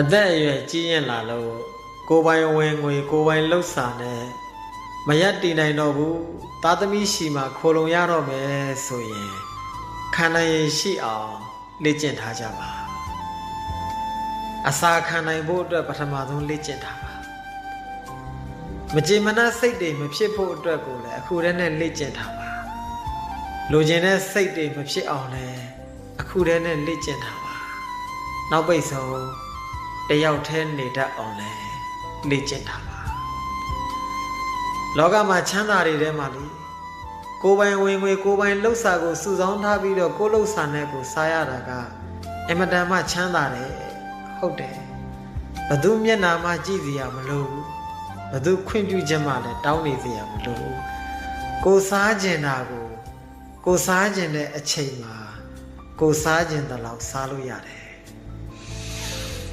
အသက်အရွယ်ကြီးရင်လာလို့ကိုယ်ပိုင်ဝင်ငွေကိုယ်ပိုင်လှုပ်စာနဲ့မရက်တည်နိုင်တော့ဘူးသားသမီးရှိမှခိုလုံရတော့မယ်ဆိုရင်ခံနိုင်ရည်ရှိအောင်လေ့ကျင့်ထားကြပါအစာခံနိုင်ဖို့အတွက်ပထမဆုံးလေ့ကျင့်ထားပါမကြေမနက်စိတ်တွေမဖြစ်ဖို့အတွက်ကိုလည်းအခုတည်းနဲ့လေ့ကျင့်ထားပါလိုချင်တဲ့စိတ်တွေမဖြစ်အောင်လည်းအခုတည်းနဲ့လေ့ကျင့်ထားပါနောက်ပိတ်ဆုံး တယောက်တည်းနေတတ်အောင်လည်းလေ့ကျင့်ထားပါလောကမှာချမ်းသာတွေထဲမှာလေကိုယ်ပိုင်ဝင်ငွေကိုယ်ပိုင်လှုပ်စာကိုစုဆောင်းထားပြီးတော့ကိုယ်လှုပ်စာနဲ့ကိုစားရတာကအင်မတန်မှချမ်းသာတယ်ဟုတ်တယ်ဘသူမျက်နာမှကြည့်စီရမလို့ဘူးဘသူခွင့်ပြုချက်မှလည်းတောင်းနေစီရမလို့ဘူးကိုစားကျင်တာကိုကိုစားကျင်တဲ့အချိန်မှာကိုစားကျင်တဲ့လောက်စားလို့ရတယ်